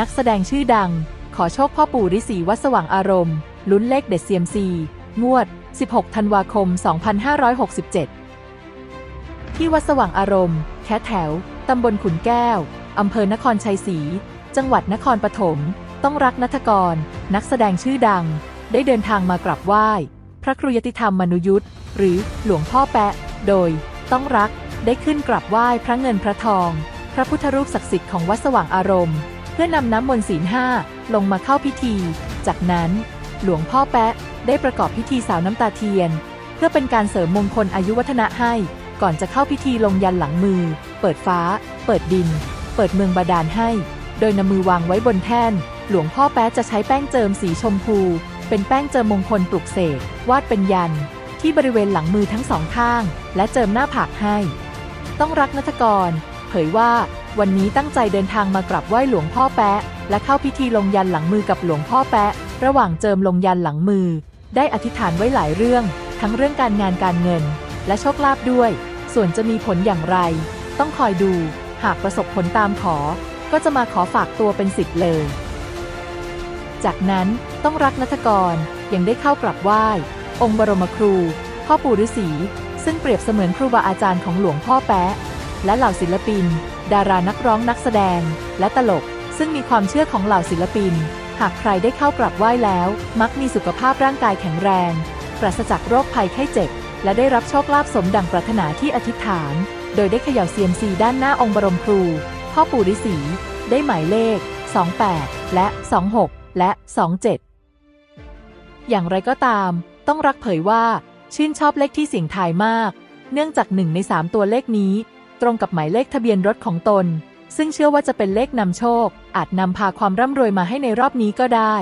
นักแสดงชื่อดัง ขอโชคพ่อปู่ฤาษีวัดสว่างอารมณ์ ลุ้นเลขเด็ดเซียมซี งวด 16 ธันวาคม 2567 ที่วัดสว่างอารมณ์ แค่แถว ตำบลขุนแก้ว อำเภอนครชัยศรี จังหวัดนครปฐม ต้องรักนัทกร นักแสดงชื่อดัง ได้เดินทางมากราบไหว้ พระครูยติธรรมมนุยุทธหรือหลวงพ่อแปะ โดย ต้องรัก ได้ขึ้นกราบไหว้พระเงินพระทอง พระพุทธรูปศักดิ์สิทธิ์ของวัดสว่างอารมณ์ เพื่อนำน้ำมนต์ศีลห้าลงมาเข้าพิธี จากนั้น หลวงพ่อแปะได้ประกอบพิธีสาวน้ำตาเทียน เพื่อเป็นการเสริมมงคลอายุวัฒนะให้ ก่อนจะเข้าพิธีลงยันหลังมือ เปิดฟ้า เปิดดิน เปิดเมืองบาดาลให้ โดยนำมือวางไว้บนแท่น หลวงพ่อแป๊ะจะใช้แป้งเจิมสีชมพู เป็นแป้งเจิมมงคลปลุกเสกวาดเป็นยัน ที่บริเวณหลังมือทั้งสองข้าง และเจิมหน้าผากให้ ต้องรักนัทกร เผยว่า วันนี้ตั้งใจเดินทางมากราบไหว้หลวงพ่อแป๊ะและเข้าพิธีลงยันหลังมือกับหลวงพ่อแป๊ะระหว่างเจิมลงยันหลังมือ ได้อธิษฐานไว้หลายเรื่อง ทั้งเรื่องการงานการเงิน และโชคลาภด้วย ส่วนจะมีผลอย่างไร ต้องคอยดู หากประสบผลตามขอ ก็จะมาขอฝากตัวเป็นสิทธิ์เลย จากนั้นต้องรักนัทกรยังได้เข้ากราบไหว้ องค์บรมครูพ่อปู่ฤาษีซึ่งเปรียบเสมือนครูบาอาจารย์ของหลวงพ่อแป๊ะ และเหล่าศิลปิน ดารานักร้องนักแสดง และตลก ซึ่งมีความเชื่อของเหล่าศิลปิน หากใครได้เข้ากราบไหว้แล้ว มักมีสุขภาพร่างกายแข็งแรง ปราศจากโรคภัยไข้เจ็บ และได้รับโชคลาภสมดังปรารถนาที่อธิษฐาน โดยได้เขย่าเซียมซีด้านหน้าองค์บรมครู พ่อปู่ฤาษีได้หมายเลข 28 และ 26 และ 27 อย่างไรก็ตาม ต้องรักเผยว่าชื่นชอบเลขที่เสียงทายมาก เนื่องจากหนึ่งในสามตัวเลขนี้ ตรงกับหมายเลขทะเบียนรถของตน ซึ่งเชื่อว่าจะเป็นเลขนำโชค อาจนำพาความร่ำรวยมาให้ในรอบนี้ก็ได้